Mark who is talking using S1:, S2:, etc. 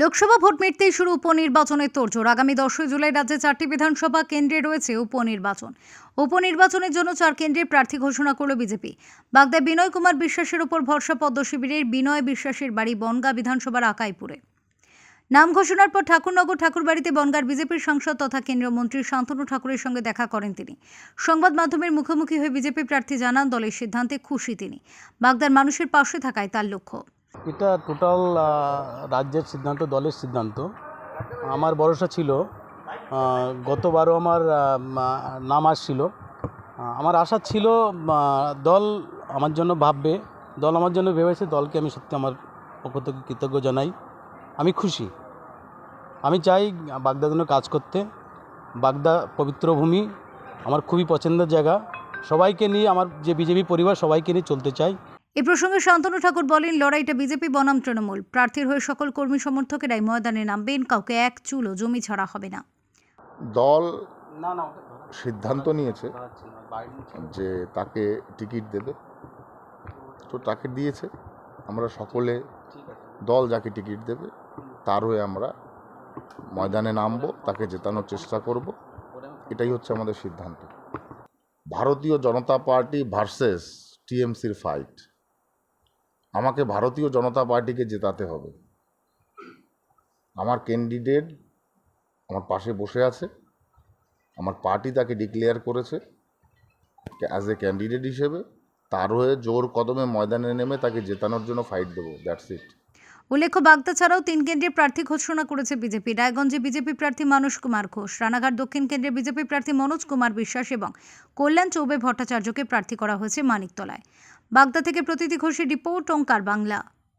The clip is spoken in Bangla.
S1: লোকসভা ভোট মিটতেই শুরু উপনির্বাচনের তোড়জোড়। আগামী দশই জুলাই রাজ্যে চারটি বিধানসভা কেন্দ্রে রয়েছে উপনির্বাচন। উপনির্বাচনের জন্য চার কেন্দ্রের প্রার্থী ঘোষণা করল বিজেপি। বাগদায় বিনয় কুমার বিশ্বাসের উপর ভরসা পদ্ম শিবিরের বিনয় বিশ্বাসের বাড়ি বনগা বিধানসভার আকাইপুরে। নাম ঘোষণার পর ঠাকুরনগর ঠাকুরবাড়িতে বনগার বিজেপির সাংসদ তথা কেন্দ্রীয় মন্ত্রী শান্তনু ঠাকুরের সঙ্গে দেখা করেন তিনি। সংবাদ মাধ্যমের মুখোমুখি হয়ে বিজেপি প্রার্থী জানান দলের সিদ্ধান্তে খুশি তিনি। বাগদার মানুষের পাশে থাকায় তার লক্ষ্য।
S2: এটা টোটাল রাজ্যের সিদ্ধান্ত, দলের সিদ্ধান্ত। আমার ভরসা ছিল গতবারও আমার নাম আসছিল। আমার আশা ছিল দল আমার জন্য ভাববে, দল আমার জন্য ভেবেছে, দলকে আমি সত্যি আমার পক্ষ থেকে কৃতজ্ঞ জানাই। আমি খুশি। আমি চাই বাগদার জন্য কাজ করতে। বাগদা পবিত্র ভূমি আমার খুবই পছন্দের জায়গা। সবাইকে নিয়ে, আমার যে বিজেপি পরিবার, সবাইকে নিয়ে চলতে চাই।
S1: এ প্রসঙ্গে শান্তনু ঠাকুর বলেন লড়াইটা বিজেপি বনাম তৃণমূল। প্রার্থীর হয়ে সকল কর্মী সমর্থকেরাই ময়দানে নামবেন কাউকে এক চুলও জমি ছাড়া হবে না।
S3: দল
S2: না না
S3: সিদ্ধান্ত নিয়েছে যে তাকে টিকিট দেবে। তো তাকে দিয়েছে। আমরা সকলে দল যাকে টিকিট দেবে তার হয়ে আমরা ময়দানে নামবো তাকে জেতানোর চেষ্টা করব। এটাই হচ্ছে আমাদের সিদ্ধান্ত। ভারতীয় জনতা পার্টি ভার্সেস টিএমসির ফাইট আমাকে ভারতীয় জনতা পার্টিকে জেতাতে হবে। আমার ক্যান্ডিডেট আমার পাশে বসে আছে। আমার পার্টি তাকে ডিক্লেয়ার করেছে অ্যাজ এ ক্যান্ডিডেট হিসেবে। তার হয়ে জোর কদমে ময়দানে নেমে তাকে জেতানোর জন্য ফাইট দেবো দ্যাটস ইট
S1: উল্লেখ্য, বাগদা ছাড়াও তিন কেন্দ্রের প্রার্থী ঘোষণা করেছে বিজেপি। রায়গঞ্জে বিজেপি প্রার্থী মানুষ কুমার ঘোষ, রানাঘাট দক্ষিণ কেন্দ্রে বিজেপি প্রার্থী মনোজ কুমার বিশ্বাস এবং কল্যাণ চৌবে ভট্টাচার্যকে প্রার্থী করা হয়েছে মানিকতলায়। বাগদা থেকে প্রতীতি ঘোষের রিপোর্ট ওঙ্কার বাংলা।